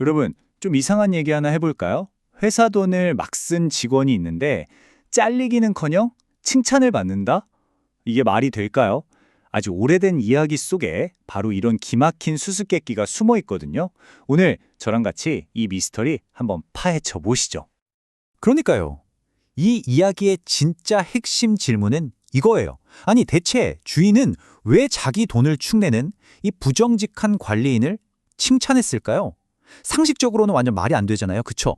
여러분, 좀 이상한 얘기 하나 해볼까요? 회사 돈을 막 쓴 직원이 있는데 잘리기는커녕 칭찬을 받는다? 이게 말이 될까요? 아주 오래된 이야기 속에 바로 이런 기막힌 수수께끼가 숨어 있거든요. 오늘 저랑 같이 이 미스터리 한번 파헤쳐 보시죠. 그러니까요. 이 이야기의 진짜 핵심 질문은 이거예요. 아니, 대체 주인은 왜 자기 돈을 축내는 이 부정직한 관리인을 칭찬했을까요? 상식적으로는 완전 말이 안 되잖아요. 그쵸?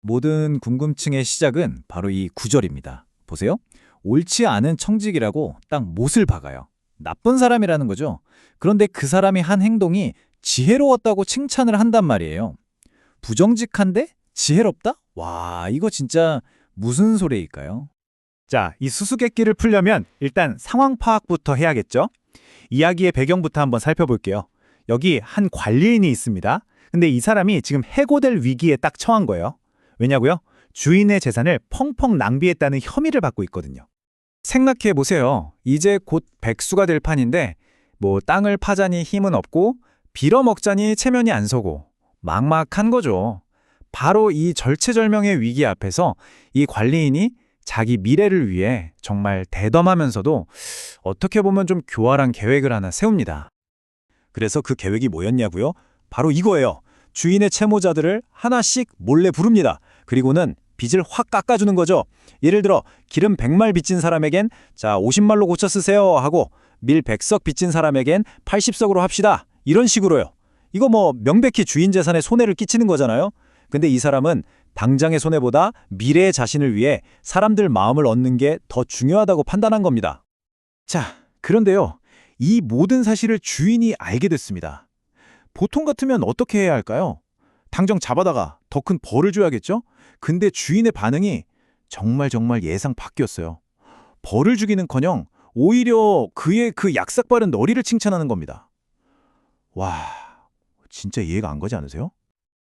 모든 궁금증의 시작은 바로 이 구절입니다. 보세요. 옳지 않은 청직이라고 딱 못을 박아요. 나쁜 사람이라는 거죠. 그런데 그 사람이 한 행동이 지혜로웠다고 칭찬을 한단 말이에요. 부정직한데 지혜롭다? 와, 이거 진짜 무슨 소리일까요? 자, 이 수수께끼를 풀려면 일단 상황 파악부터 해야겠죠? 이야기의 배경부터 한번 살펴볼게요. 여기 한 관리인이 있습니다. 근데 이 사람이 지금 해고될 위기에 딱 처한 거예요. 왜냐고요? 주인의 재산을 펑펑 낭비했다는 혐의를 받고 있거든요. 생각해 보세요. 이제 곧 백수가 될 판인데 뭐 땅을 파자니 힘은 없고 빌어먹자니 체면이 안 서고 막막한 거죠. 바로 이 절체절명의 위기 앞에서 이 관리인이 자기 미래를 위해 정말 대담하면서도 어떻게 보면 좀 교활한 계획을 하나 세웁니다. 그래서 그 계획이 뭐였냐고요? 바로 이거예요. 주인의 채무자들을 하나씩 몰래 부릅니다. 그리고는 빚을 확 깎아주는 거죠. 예를 들어 기름 100말 빚진 사람에겐 자 50말로 고쳐 쓰세요 하고 밀 100석 빚진 사람에겐 80석으로 합시다. 이런 식으로요. 이거 뭐 명백히 주인 재산에 손해를 끼치는 거잖아요. 근데 이 사람은 당장의 손해보다 미래의 자신을 위해 사람들 마음을 얻는 게 더 중요하다고 판단한 겁니다. 자, 그런데요. 이 모든 사실을 주인이 알게 됐습니다. 보통 같으면 어떻게 해야 할까요? 당장 잡아다가 더 큰 벌을 줘야겠죠? 근데 주인의 반응이 정말 정말 예상 밖이었어요. 벌을 주기는커녕 오히려 그의 그 약삭빠른 너리를 칭찬하는 겁니다. 와, 진짜 이해가 안 가지 않으세요?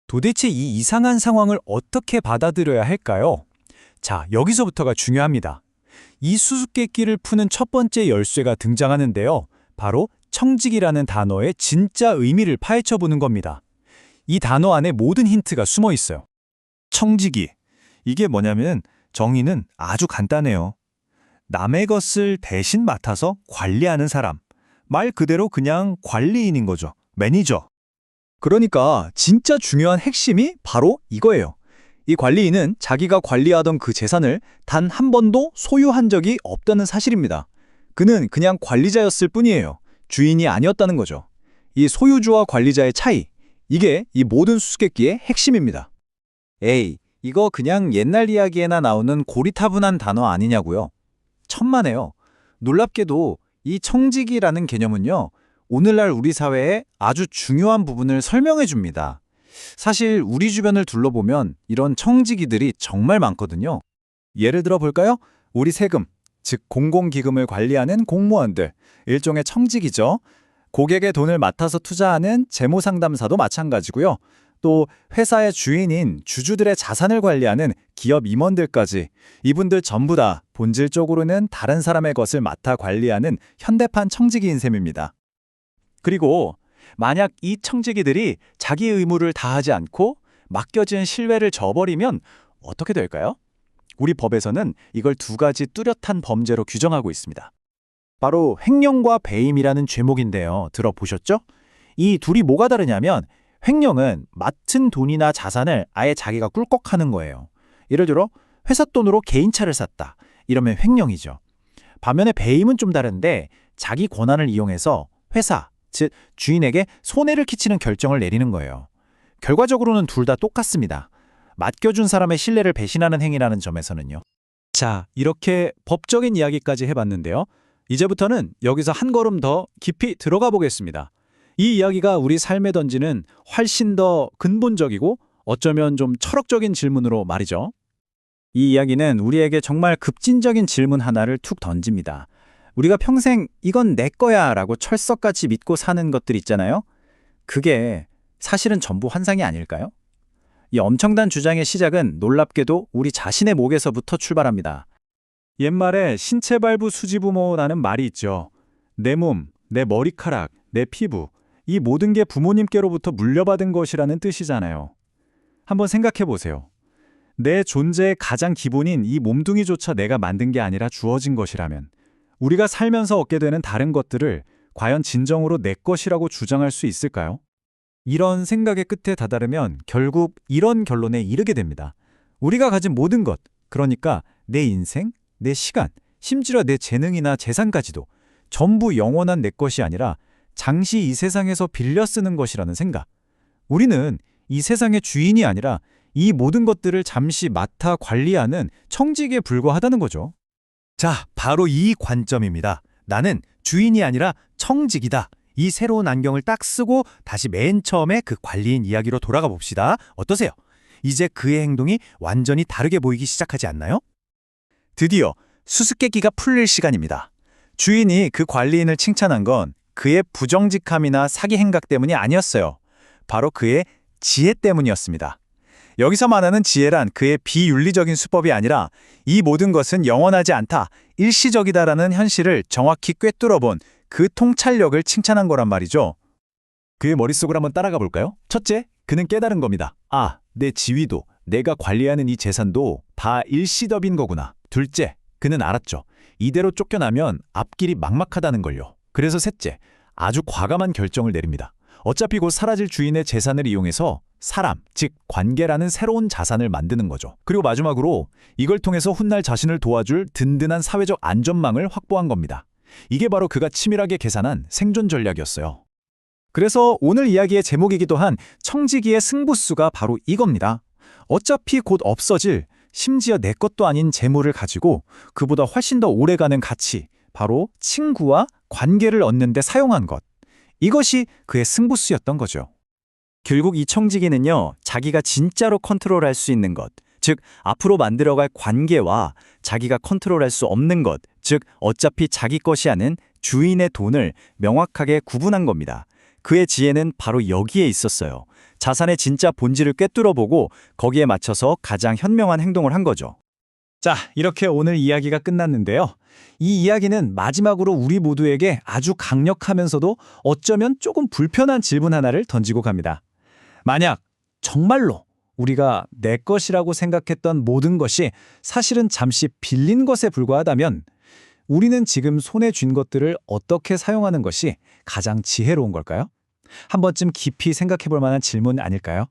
도대체 이 이상한 상황을 어떻게 받아들여야 할까요? 자, 여기서부터가 중요합니다. 이 수수께끼를 푸는 첫 번째 열쇠가 등장하는데요. 바로 청직이라는 단어의 진짜 의미를 파헤쳐 보는 겁니다. 이 단어 안에 모든 힌트가 숨어 있어요. 청지기. 이게 뭐냐면 정의는 아주 간단해요. 남의 것을 대신 맡아서 관리하는 사람. 말 그대로 그냥 관리인인 거죠. 매니저. 그러니까 진짜 중요한 핵심이 바로 이거예요. 이 관리인은 자기가 관리하던 그 재산을 단 한 번도 소유한 적이 없다는 사실입니다. 그는 그냥 관리자였을 뿐이에요. 주인이 아니었다는 거죠. 이 소유주와 관리자의 차이, 이게 이 모든 수수께끼의 핵심입니다. 에이, 이거 그냥 옛날 이야기에나 나오는 고리타분한 단어 아니냐고요? 천만에요. 놀랍게도 이 청직이라는 개념은요, 오늘날 우리 사회의 아주 중요한 부분을 설명해 줍니다. 사실 우리 주변을 둘러보면 이런 청지기들이 정말 많거든요. 예를 들어 볼까요? 우리 세금, 즉 공공기금을 관리하는 공무원들, 일종의 청직이죠. 고객의 돈을 맡아서 투자하는 재무상담사도 마찬가지고요. 또 회사의 주인인 주주들의 자산을 관리하는 기업 임원들까지 이분들 전부 다 본질적으로는 다른 사람의 것을 맡아 관리하는 현대판 청지기인 셈입니다. 그리고 만약 이 청지기들이 자기 의무를 다하지 않고 맡겨진 신뢰를 저버리면 어떻게 될까요? 우리 법에서는 이걸 두 가지 뚜렷한 범죄로 규정하고 있습니다. 바로 횡령과 배임이라는 죄목인데요. 들어보셨죠? 이 둘이 뭐가 다르냐면 횡령은 맡은 돈이나 자산을 아예 자기가 꿀꺽하는 거예요. 예를 들어 회사 돈으로 개인차를 샀다. 이러면 횡령이죠. 반면에 배임은 좀 다른데 자기 권한을 이용해서 회사, 즉 주인에게 손해를 끼치는 결정을 내리는 거예요. 결과적으로는 둘 다 똑같습니다. 맡겨준 사람의 신뢰를 배신하는 행위라는 점에서는요. 자, 이렇게 법적인 이야기까지 해봤는데요. 이제부터는 여기서 한 걸음 더 깊이 들어가 보겠습니다. 이 이야기가 우리 삶에 던지는 훨씬 더 근본적이고 어쩌면 좀 철학적인 질문으로 말이죠. 이 이야기는 우리에게 정말 급진적인 질문 하나를 툭 던집니다. 우리가 평생 이건 내 거야 라고 철석같이 믿고 사는 것들 있잖아요. 그게 사실은 전부 환상이 아닐까요? 이 엄청난 주장의 시작은 놀랍게도 우리 자신의 목에서부터 출발합니다. 옛말에 신체 발부 수지부모라는 말이 있죠. 내 몸, 내 머리카락, 내 피부 이 모든 게 부모님께로부터 물려받은 것이라는 뜻이잖아요. 한번 생각해 보세요. 내 존재의 가장 기본인 이 몸뚱이조차 내가 만든 게 아니라 주어진 것이라면 우리가 살면서 얻게 되는 다른 것들을 과연 진정으로 내 것이라고 주장할 수 있을까요? 이런 생각의 끝에 다다르면 결국 이런 결론에 이르게 됩니다. 우리가 가진 모든 것, 그러니까 내 인생, 내 시간, 심지어 내 재능이나 재산까지도 전부 영원한 내 것이 아니라 장시 이 세상에서 빌려 쓰는 것이라는 생각. 우리는 이 세상의 주인이 아니라 이 모든 것들을 잠시 맡아 관리하는 청직에 불과하다는 거죠. 자, 바로 이 관점입니다. 나는 주인이 아니라 청직이다. 이 새로운 안경을 딱 쓰고 다시 맨 처음에 그 관리인 이야기로 돌아가 봅시다. 어떠세요? 이제 그의 행동이 완전히 다르게 보이기 시작하지 않나요? 드디어 수수께끼가 풀릴 시간입니다. 주인이 그 관리인을 칭찬한 건 그의 부정직함이나 사기 행각 때문이 아니었어요. 바로 그의 지혜 때문이었습니다. 여기서 말하는 지혜란 그의 비윤리적인 수법이 아니라 이 모든 것은 영원하지 않다, 일시적이다라는 현실을 정확히 꿰뚫어본 그 통찰력을 칭찬한 거란 말이죠. 그의 머릿속을 한번 따라가 볼까요? 첫째, 그는 깨달은 겁니다. 아, 내 지위도, 내가 관리하는 이 재산도 다 일시적인 거구나. 둘째, 그는 알았죠. 이대로 쫓겨나면 앞길이 막막하다는 걸요. 그래서 셋째, 아주 과감한 결정을 내립니다. 어차피 곧 사라질 주인의 재산을 이용해서 사람, 즉 관계라는 새로운 자산을 만드는 거죠. 그리고 마지막으로 이걸 통해서 훗날 자신을 도와줄 든든한 사회적 안전망을 확보한 겁니다. 이게 바로 그가 치밀하게 계산한 생존 전략이었어요. 그래서 오늘 이야기의 제목이기도 한 청지기의 승부수가 바로 이겁니다. 어차피 곧 없어질 심지어 내 것도 아닌 재물을 가지고 그보다 훨씬 더 오래가는 가치, 바로 친구와 관계를 얻는 데 사용한 것. 이것이 그의 승부수였던 거죠. 결국 이 청지기는요, 자기가 진짜로 컨트롤할 수 있는 것, 즉 앞으로 만들어갈 관계와 자기가 컨트롤할 수 없는 것, 즉 어차피 자기 것이 아닌 주인의 돈을 명확하게 구분한 겁니다. 그의 지혜는 바로 여기에 있었어요. 자산의 진짜 본질을 꿰뚫어보고 거기에 맞춰서 가장 현명한 행동을 한 거죠. 자, 이렇게 오늘 이야기가 끝났는데요. 이 이야기는 마지막으로 우리 모두에게 아주 강력하면서도 어쩌면 조금 불편한 질문 하나를 던지고 갑니다. 만약 정말로 우리가 내 것이라고 생각했던 모든 것이 사실은 잠시 빌린 것에 불과하다면 우리는 지금 손에 쥔 것들을 어떻게 사용하는 것이 가장 지혜로운 걸까요? 한 번쯤 깊이 생각해 볼 만한 질문 아닐까요?